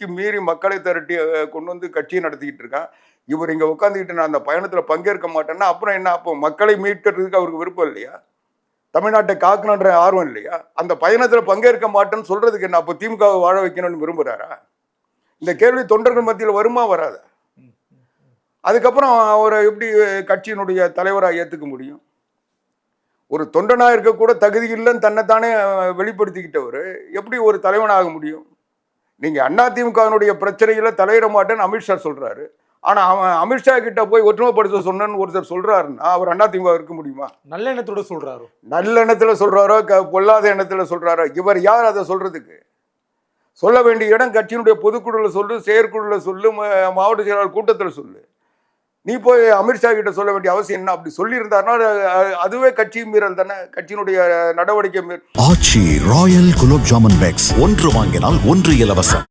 விதிக்கு மீறி மக்களை திரட்டி கொண்டு வந்து கட்சியை நடத்திக்கிட்டு இருக்கான். இவர் இங்கே உட்காந்துக்கிட்டு நான் அந்த பயணத்தில் பங்கேற்க மாட்டேன்னா அப்புறம் என்ன? அப்போ மக்களை மீட்கிறதுக்கு அவருக்கு விருப்பம் இல்லையா? தமிழ்நாட்டை காக்கணுன்ற ஆர்வம் இல்லையா? அந்த பயணத்தில் பங்கேற்க மாட்டேன்னு சொல்றதுக்கு என்ன? அப்போ திமுகவை வாழ வைக்கணும்னு விரும்புகிறாரா இந்த கேள்வி தொண்டர்கள் மத்தியில் வருமா வராதா? அதுக்கப்புறம் அவரை எப்படி கட்சியினுடைய தலைவராக ஏற்றுக்க முடியும்? ஒரு தொண்டனாக இருக்கக்கூட தகுதி இல்லைன்னு தன்னைத்தானே வெளிப்படுத்திக்கிட்டவர். எப்படி ஒரு தலைவனாக முடியும்? நீங்கள் அதிமுகவினுடைய பிரச்சனையில் தலையிட மாட்டேன்னு அமித்ஷா சொல்கிறாரு ஆனால் அவன் அமித்ஷா கிட்ட போய் ஒற்றுமைப்படுத்த சொன்னேன்னு ஒருத்தர் சொல்கிறாருன்னா அவர் அதிமுக இருக்க முடியுமா? நல்ல எண்ணத்தோட சொல்றாரு? நல்ல எண்ணத்தில் சொல்கிறாரோ க பொல்லாத எண்ணத்தில் சொல்கிறாரோ இவர் யார் அதை சொல்கிறதுக்கு சொல்ல வேண்டிய இடம் கட்சியினுடைய பொதுக்குழுவில் சொல்லு செயற்குழுவில் சொல்லு மாவட்ட செயலாளர் கூட்டத்தில் சொல்லு. நீ போய் அமித்ஷா கிட்ட சொல்ல வேண்டிய அவசியம் என்ன? அப்படி சொல்லியிருந்தாருன்னா அது- அதுவே கட்சி மீறல் தானே? கட்சியினுடைய நடவடிக்கை மீறல். Aachi royal gulab jamun packs. ஒன்று வாங்கினால் ஒன்று இலவசம்.